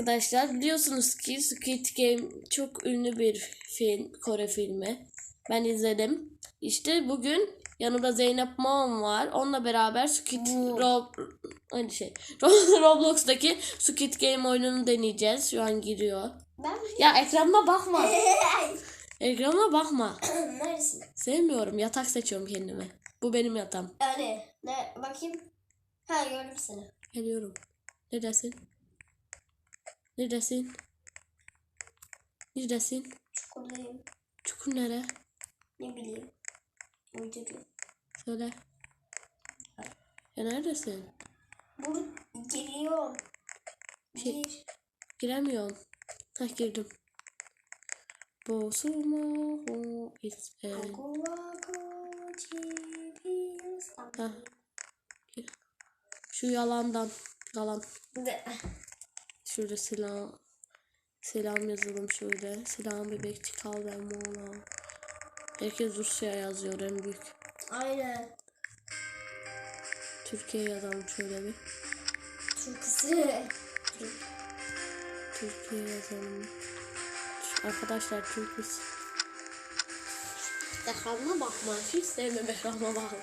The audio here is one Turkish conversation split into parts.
arkadaşlar biliyorsunuz ki Squid Game çok ünlü bir film, Kore filmi. Ben izledim. İşte bugün yanımda Zeynep Mom var. Onunla beraber Squid Rob aynı şey. Roblox'taki Squid Game oyununu deneyeceğiz. Şu an giriyor. Ben Ya ekranıma bakma. Ekranıma bakma. Neresin? Sevmiyorum. Yatak seçiyorum kendime. Bu benim yatağım. Yani ne bakayım. Ha gördüm seni. Geliyorum. Neredesin? Neredesin? Neredesin? Çukurdayım. Çukur nere? Ne bileyim. Uyduruyor. Söyle. Ya neredesin? Bur geliyor. Şey- Gir. Giremiyorum. Hah girdim. Aguvako çipiyorsan. Hah. Gir. Şu yalandan. Yalan. Şurada silah. Selam yazalım şöyle. Selam bebekçik al ben mola. Herkes Rusya yazıyor en büyük. Aynen. Türkiye yazalım şöyle bir. Türküsü. Türkiye yazalım. Arkadaşlar Türküz. Ekrana bakma. Hiç sevmem ekrana bakma.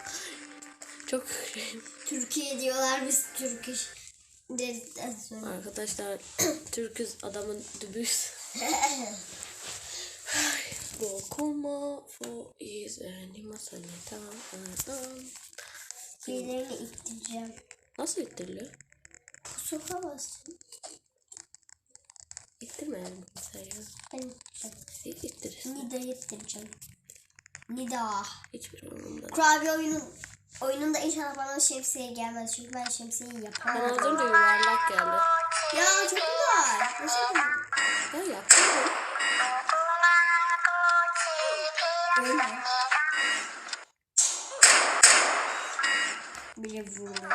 Çok Türkiye diyorlar biz Türk iş. Dedikten sonra. Arkadaşlar Türküz adamın dübüs. Bokuma fo is animasını tamam. Birilerini ittireceğim. Nasıl ittiriliyor? Pusuka bastım. İttirmeyelim sen ya. Ben ittireceğim. İlk ittirirsin. Nida'yı ittireceğim. Nida. Hiçbir umurumda. Kurabiye oyunun oyununda inşallah bana şemsiye gelmez. Çünkü ben şemsiyeyi yapamam. az önce yuvarlak geldi. Ya çok güzel. Nasıl yapayım? Ben yaptım. Öyle. Bile vurdu.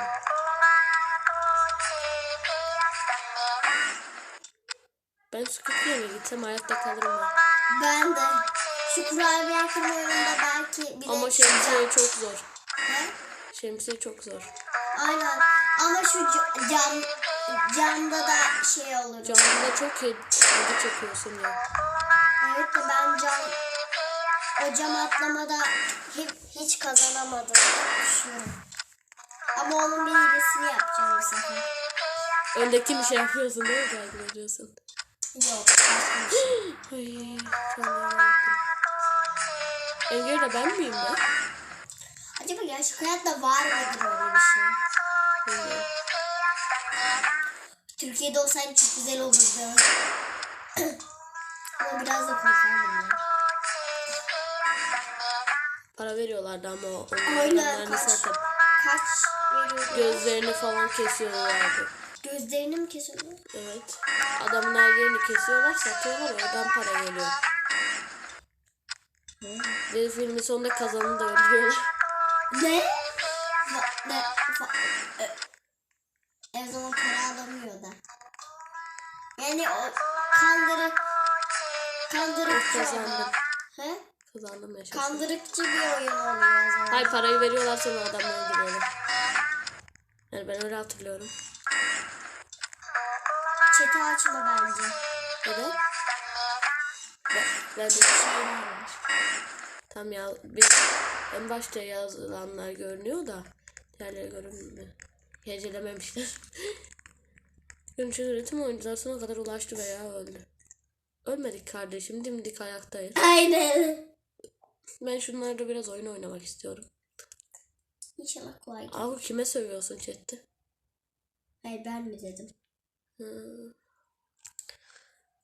Ben Squid gitsem hayatta kalırım ben. Ben de şu kurabiye kırma oyununda belki bile Ama şemsiye çok zor. Şemsiye çok zor. Aynen. Ama şu ca- cam camda da şey olur. Camında çok acı çekiyorsun ya. Evet de ben cam o cam atlamada hep, hiç kazanamadım. Ama onun bir hilesini yapacağım bu sefer. Öndeki bir şey yapıyorsun değil mi? Takip ediyorsun. Yok. Ay, çok merak ettim. Ben miyim ben? Acaba gerçek hayatta var mıdır öyle bir şey? Türkiye'de olsaydı çok güzel olurdu. Ama biraz da korkardım ya. Para veriyorlardı ama onların kaç. satıp Kaç veriyordu? gözlerini falan kesiyorlardı. Gözlerini mi kesiyordu? Evet. Adamın her yerini kesiyorlar, satıyorlar, oradan para geliyor. Ve filmin sonunda kazanı da öldürüyorlar. Ne? Ne? O zaman para alamıyor da. Yani o kandırık kandırıkçı Kazandım. He? Kazandım yaşasın. Kandırıkçı bir oyun oluyor o zaman. Hayır parayı veriyorlar sonra adamı öldürüyorlar. Yani ben öyle hatırlıyorum. Çete açma bence. Neden? Ben, ben de bir şey varmış. Tam ya en başta yazılanlar görünüyor da diğerleri görünmüyor. Hecelememişler. Tüm oyuncular sona kadar ulaştı veya öldü. Ölmedik kardeşim dimdik ayaktayız. Aynen. Ben şunlarda biraz oyun oynamak istiyorum. İnşallah kolay gelir. Abi kime sövüyorsun chatte? Hayır ben mi dedim? Hı.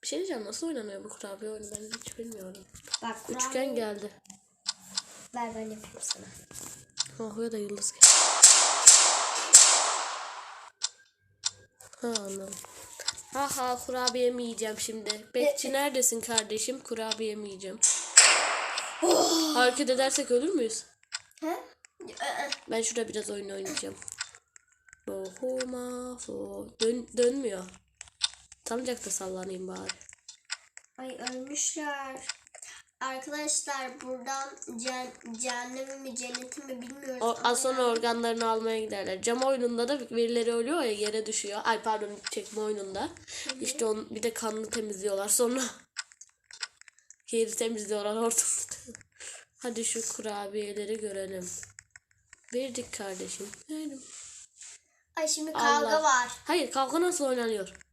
Bir şey diyeceğim nasıl oynanıyor bu kurabiye oyunu ben hiç bilmiyorum. Bak Üçgen kurabiye- geldi. Ver ben yapayım sana. Mahoya da yıldız geldi. Ha anladım. Ha ha kurabiye mi yiyeceğim şimdi? Bekçi neredesin kardeşim? Kurabiye mi yiyeceğim? Hareket edersek ölür müyüz? He? Ben şurada biraz oyun oynayacağım. Bohuma fo. Dön, dönmüyor. Tanıcak da sallanayım bari. Ay ölmüşler. Arkadaşlar buradan ceh- cehennemi mi cenneti mi bilmiyoruz. O, az sonra yani- organlarını almaya giderler. Cam oyununda da birileri ölüyor ya yere düşüyor. Ay pardon çekme oyununda. İşte onu bir de kanını temizliyorlar sonra. Yeri temizliyorlar ortalıkta. Hadi şu kurabiyeleri görelim. Verdik kardeşim. Verdim. Ay şimdi kavga Allah. var. Hayır kavga nasıl oynanıyor?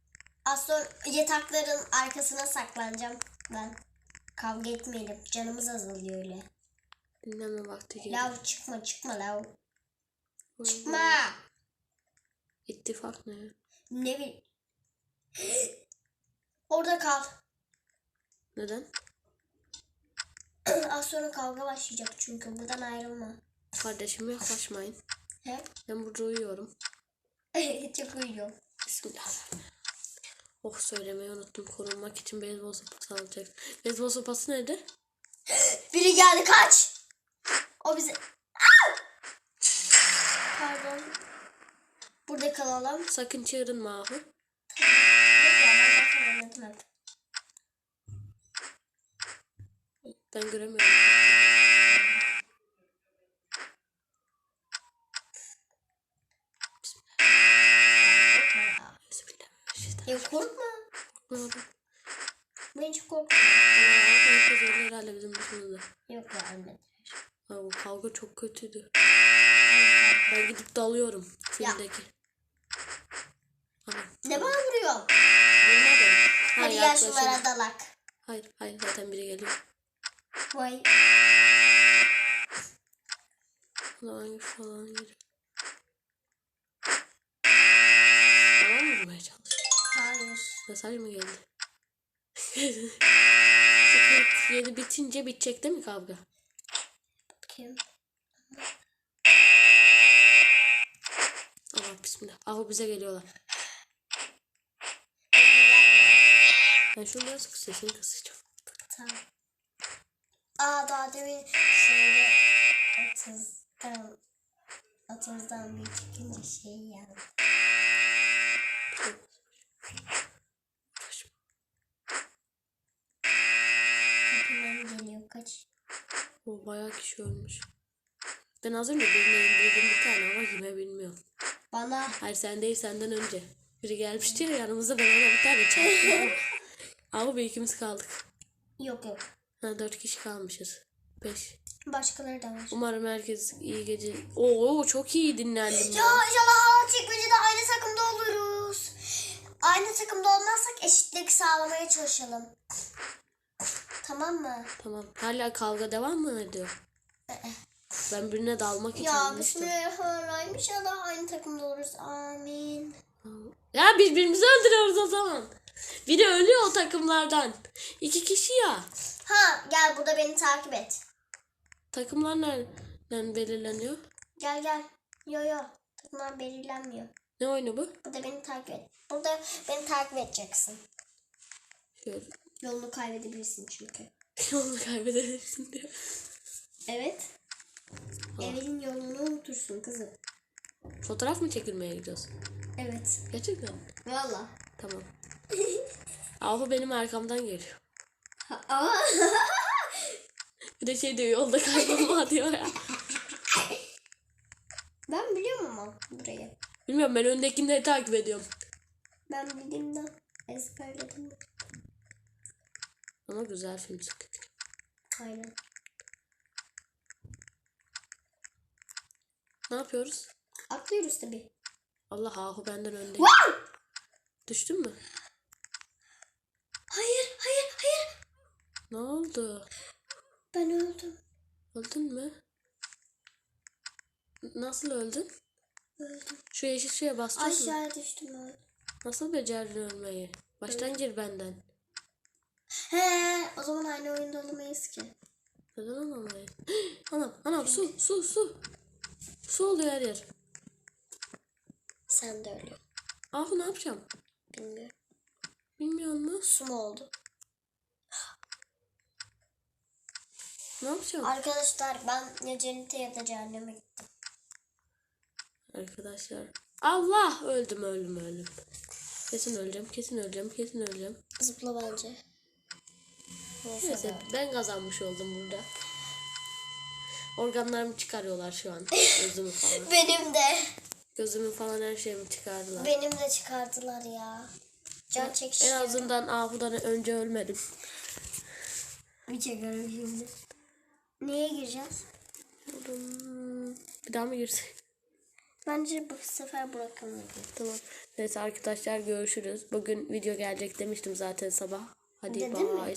Az sonra yatakların arkasına saklanacağım ben. Kavga etmeyelim. Canımız azalıyor öyle. Dinleme vakti geldi. Lav çıkma çıkma lav. Çıkma. İttifak ne? Ne bileyim. Orada kal. Neden? Az sonra kavga başlayacak çünkü buradan ayrılma. Kardeşim yaklaşmayın. He? Ben burada uyuyorum. Çok uyuyor. Bismillah. Oh söylemeyi unuttum. Korunmak için beyzbol sopası alacak. Beyzbol sopası nedir? Biri geldi kaç. O bize... Aa! Pardon. Burada kalalım. Sakın çığırınma ahu. Ben göremiyorum. Korkma ya. Bismillahirrahmanirrahim. Ya korkma. Korkmadım. Ben hiç korkmuyorum. Herkes öyle herhalde bizim dışımızda. Yok ya. Ha, bu kavga çok kötüydü. Ben gidip dalıyorum filmdeki. Tamam. Ne bana vuruyor? Bilmedim. Ha, Hadi gel şunlara dalak. Hayır hayır zaten biri geliyor. Vay. Falan falan geliyor. Bana mı vurmaya çalışıyor? Mesaj mı geldi? Sıkıntı yedi bitince bitecek değil mi kavga? Kim? Allah bismillah. Ahu bize geliyorlar. Ben şunu biraz sesini kısacağım. Tamam. Aa daha demin şeyde atızdan atızdan bir çıkınca şey geldi. Kapıdan geliyor kaç. O bayağı kişi ölmüş. Ben az önce birine indirdim bir tane ama yine bilmiyorum. Bana Hayır sen değil senden önce. Biri gelmişti ya yanımızda ben ona bir tane çarptım. Ama bir ikimiz kaldık. yok yok. Ha, dört kişi kalmışız. Beş. Başkaları da var. Umarım herkes iyi gece. Oo çok iyi dinlendim. Ya inşallah alt çekmecede aynı takımda oluruz. Aynı takımda olmazsak eşitlik sağlamaya çalışalım. Tamam mı? Tamam. Hala kavga devam mı ediyor? Ben birine dalmak için Ya ölmüştüm. bismillahirrahmanirrahim. İnşallah aynı takımda oluruz. Amin. Ya biz birbirimizi öldürüyoruz o zaman. Biri ölüyor o takımlardan. İki kişi ya. Ha gel burada beni takip et. Takımlar nereden belirleniyor? Gel gel. Yo yo. Takımlar belirlenmiyor. Ne oyunu bu? Burada beni takip et. Burada beni takip edeceksin. Şöyle. Yolunu kaybedebilirsin çünkü. Yolunu kaybedersin diyor. Evet. Evinin yolunu unutursun kızım. Fotoğraf mı çekilmeye gidiyoruz? Evet. Gerçekten mi? Valla. Tamam. Ahu benim arkamdan geliyor. Ama Bir de şey diyor yolda kaybolma diyor ya. ben biliyorum ama burayı. Bilmiyorum ben öndekileri takip ediyorum. Ben bildiğimden ezberledim. Ama güzel film çıktı. Aynen. Ne yapıyoruz? Atlıyoruz tabii. Allah Ahu benden önde. Wow! Düştün mü? Hayır, hayır, hayır. Ne oldu? Ben öldüm. Öldün mü? Nasıl öldün? Öldüm. Şu yeşil şeye basacağız mı? Aşağıya düştüm öldüm. Nasıl becerdin ölmeyi? Baştan gir benden. He, o zaman aynı oyunda olamayız ki. Neden olamayız? Anam, anam su, su, su. Su oluyor her yer. Sen de öyle. Ahu ne yapacağım? Bilmiyorum. Bilmiyor musun? Su mu oldu? Ne yapacağım? Arkadaşlar ben ya da cehenneme gittim. Arkadaşlar. Allah öldüm öldüm öldüm. Kesin öleceğim kesin öleceğim kesin öleceğim. Zıpla bence. Neyse. Ben kazanmış oldum burada. Organlarımı çıkarıyorlar şu an. Gözümü falan. Benim de. Gözümü falan her şeyimi çıkardılar. Benim de çıkardılar ya. Can En çekişiyor. azından Ahu'dan önce ölmedim. Bir çekerim şimdi. Neye gireceğiz? Bir daha mı girsek? Bence bu sefer bırakalım. Tamam. Neyse arkadaşlar görüşürüz. Bugün video gelecek demiştim zaten sabah. Hadi Dedin mi? bye.